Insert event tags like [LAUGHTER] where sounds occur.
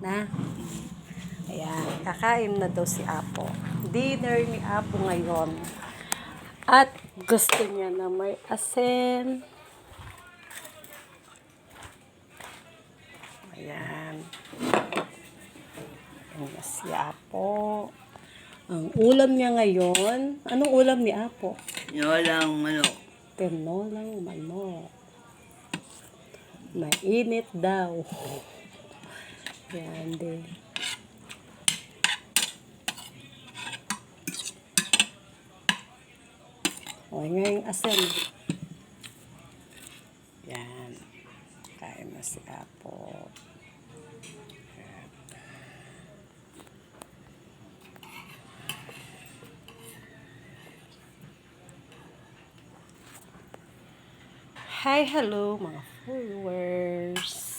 Na? Ayan, kakain na daw si Apo. Dinner ni Apo ngayon. At gusto niya na may asin. Ayan. Ayan si Apo. Ang ulam niya ngayon, anong ulam ni Apo? Walang ano. Tinolang manok. Mainit daw. [LAUGHS] Din. O, nga yung asin. Yan. Kain na si Apo. Yan. Hi, hello mga followers.